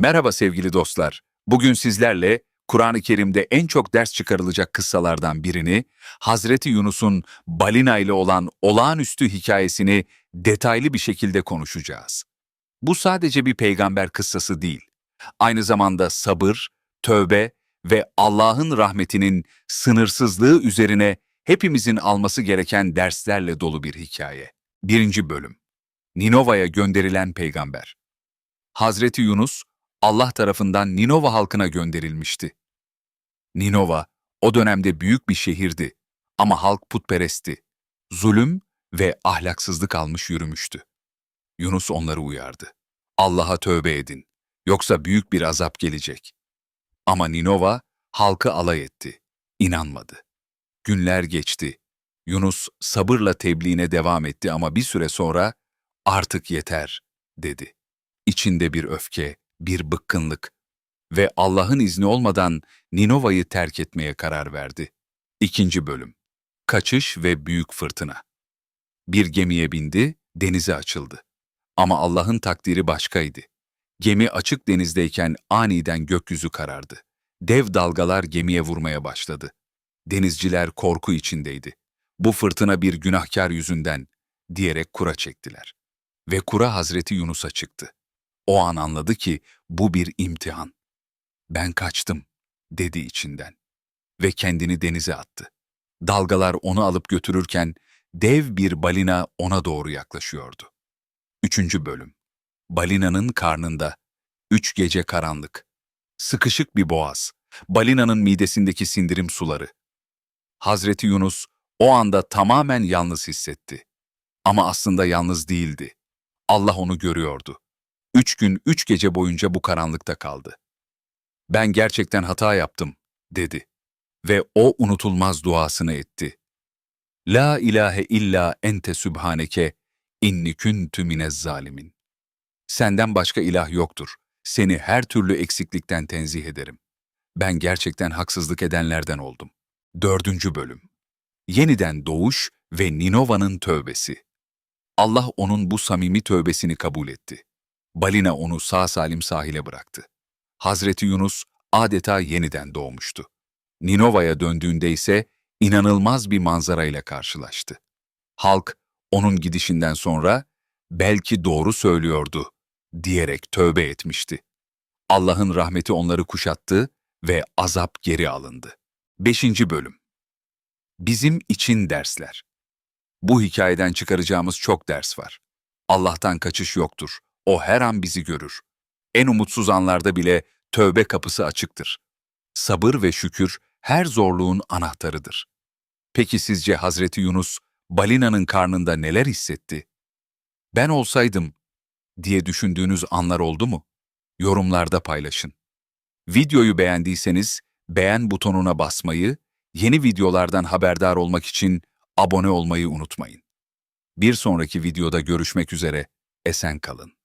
Merhaba sevgili dostlar. Bugün sizlerle Kur'an-ı Kerim'de en çok ders çıkarılacak kıssalardan birini, Hazreti Yunus'un balina ile olan olağanüstü hikayesini detaylı bir şekilde konuşacağız. Bu sadece bir peygamber kıssası değil. Aynı zamanda sabır, tövbe ve Allah'ın rahmetinin sınırsızlığı üzerine hepimizin alması gereken derslerle dolu bir hikaye. Birinci bölüm. Ninova'ya gönderilen peygamber. Hazreti Yunus, Allah tarafından Ninova halkına gönderilmişti. Ninova, o dönemde büyük bir şehirdi ama halk putperestti. Zulüm ve ahlaksızlık almış yürümüştü. Yunus onları uyardı. Allah'a tövbe edin, yoksa büyük bir azap gelecek. Ama Ninova, halkı alay etti, inanmadı. Günler geçti. Yunus sabırla tebliğine devam etti ama bir süre sonra, artık yeter, dedi. İçinde bir öfke, bir bıkkınlık ve Allah'ın izni olmadan Ninova'yı terk etmeye karar verdi. İkinci bölüm. Kaçış ve büyük fırtına. Bir gemiye bindi, denize açıldı. Ama Allah'ın takdiri başkaydı. Gemi açık denizdeyken aniden gökyüzü karardı. Dev dalgalar gemiye vurmaya başladı. Denizciler korku içindeydi. Bu fırtına bir günahkar yüzünden diyerek kura çektiler. Ve kura Hazreti Yunus'a çıktı. O an anladı ki bu bir imtihan. Ben kaçtım, dedi içinden. Ve kendini denize attı. Dalgalar onu alıp götürürken dev bir balina ona doğru yaklaşıyordu. Üçüncü bölüm. Balinanın karnında. Üç gece karanlık. Sıkışık bir boğaz. Balinanın midesindeki sindirim suları. Hazreti Yunus o anda tamamen yalnız hissetti. Ama aslında yalnız değildi. Allah onu görüyordu. Üç gün, üç gece boyunca bu karanlıkta kaldı. Ben gerçekten hata yaptım, dedi. Ve o unutulmaz duasını etti. La ilahe illa ente sübhaneke, inni küntü minez zalimin. Senden başka ilah yoktur. Seni her türlü eksiklikten tenzih ederim. Ben gerçekten haksızlık edenlerden oldum. Dördüncü bölüm. Yeniden doğuş ve Ninova'nın tövbesi. Allah onun bu samimi tövbesini kabul etti. Balina onu sağ salim sahile bıraktı. Hazreti Yunus adeta yeniden doğmuştu. Ninova'ya döndüğünde ise inanılmaz bir manzarayla karşılaştı. Halk onun gidişinden sonra belki doğru söylüyordu diyerek tövbe etmişti. Allah'ın rahmeti onları kuşattı ve azap geri alındı. 5. Bölüm Bizim için dersler. Bu hikayeden çıkaracağımız çok ders var. Allah'tan kaçış yoktur. O her an bizi görür. En umutsuz anlarda bile tövbe kapısı açıktır. Sabır ve şükür her zorluğun anahtarıdır. Peki sizce Hazreti Yunus balinanın karnında neler hissetti? Ben olsaydım diye düşündüğünüz anlar oldu mu? Yorumlarda paylaşın. Videoyu beğendiyseniz beğen butonuna basmayı, yeni videolardan haberdar olmak için abone olmayı unutmayın. Bir sonraki videoda görüşmek üzere, esen kalın.